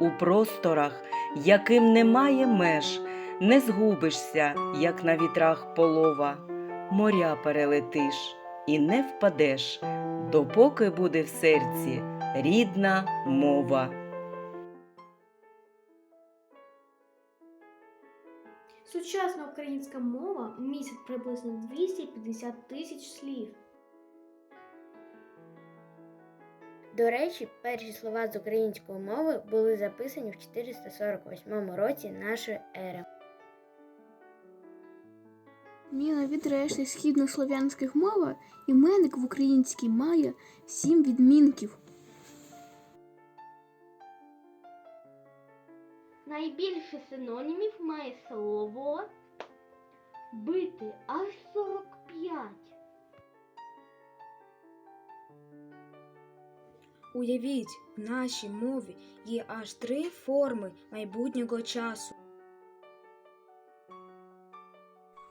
У просторах, яким немає меж, не згубишся, як на вітрах полова, моря перелетиш і не впадеш, допоки буде в серці рідна мова. Сучасна українська мова містить приблизно 250 тисяч слів. До речі, перші слова з української мови були записані в 448 році нашої ери. Міла від решти східнослов'янських мов іменник в українській має сім відмінків. Найбільше синонімів має слово бити аж 45. Уявіть, в нашій мові є аж три форми майбутнього часу.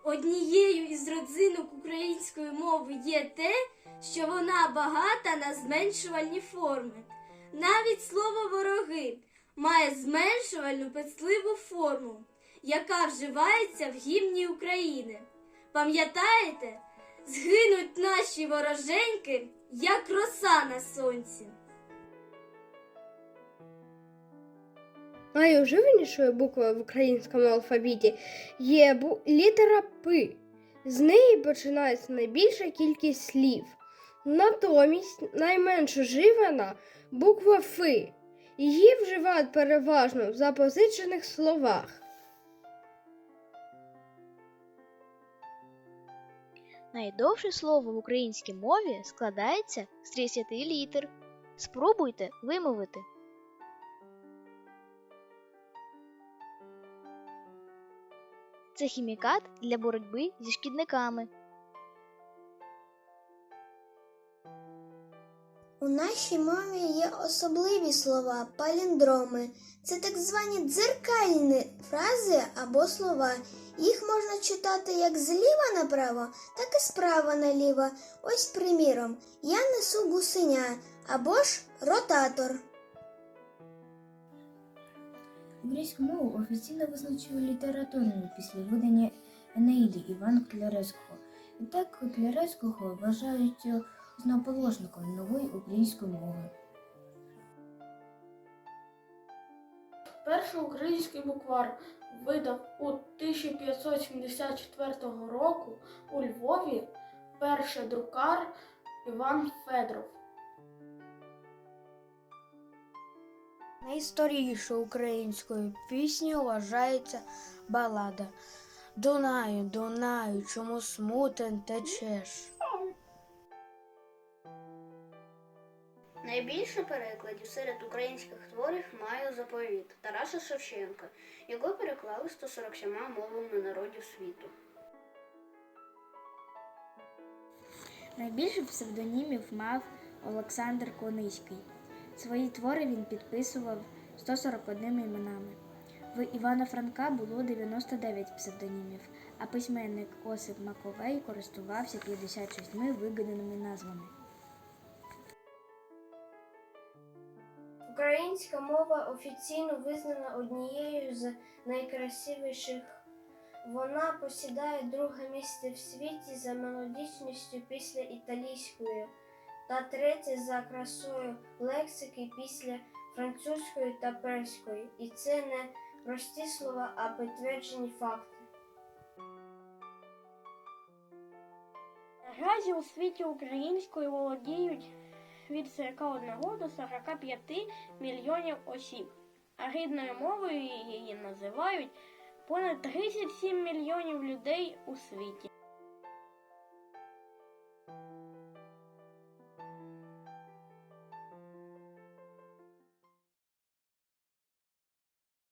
Однією із родзинок української мови є те, що вона багата на зменшувальні форми. Навіть слово вороги має зменшувальну пецливу форму, яка вживається в гімні України. Пам'ятаєте? Згинуть наші вороженьки, як роса на сонці. Найуживанішою буквою в українському алфавіті є бу- літера П. З неї починається найбільша кількість слів. Натомість найменш уживана буква Ф. Її вживають переважно в запозичених словах. Найдовше слово в українській мові складається з 30 літер. Спробуйте вимовити. Це хімікат для боротьби зі шкідниками. У нашій мові є особливі слова, паліндроми. Це так звані дзеркальні фрази або слова. Їх можна читати як зліва направо, так і справа наліво. Ось приміром, я несу гусеня або ж ротатор. Англійську мову офіційно визначили літературною після видання Енеїди Івана Котляревського. Відтак Котляревського вважають основоположником нової української мови. Перший український буквар видав у 1574 року у Львові перший друкар Іван Федоров. Найстарішою українською піснею вважається балада Дунаю, Дунаю, чому смутен течеш. Найбільше перекладів серед українських творів має заповіт Тараса Шевченка. Його переклали 147 мовами народів світу. Найбільше псевдонімів мав Олександр Кониський. Свої твори він підписував 141 іменами. В Івана Франка було 99 псевдонімів, а письменник Осип Маковей користувався 56 вигаданими назвами. Українська мова офіційно визнана однією з найкрасивіших. Вона посідає друге місце в світі за мелодичністю після італійської та третє за красою лексики після французької та перської. І це не прості слова, а підтверджені факти. Наразі у світі українською володіють від 41 до 45 мільйонів осіб, а рідною мовою її називають понад 37 мільйонів людей у світі.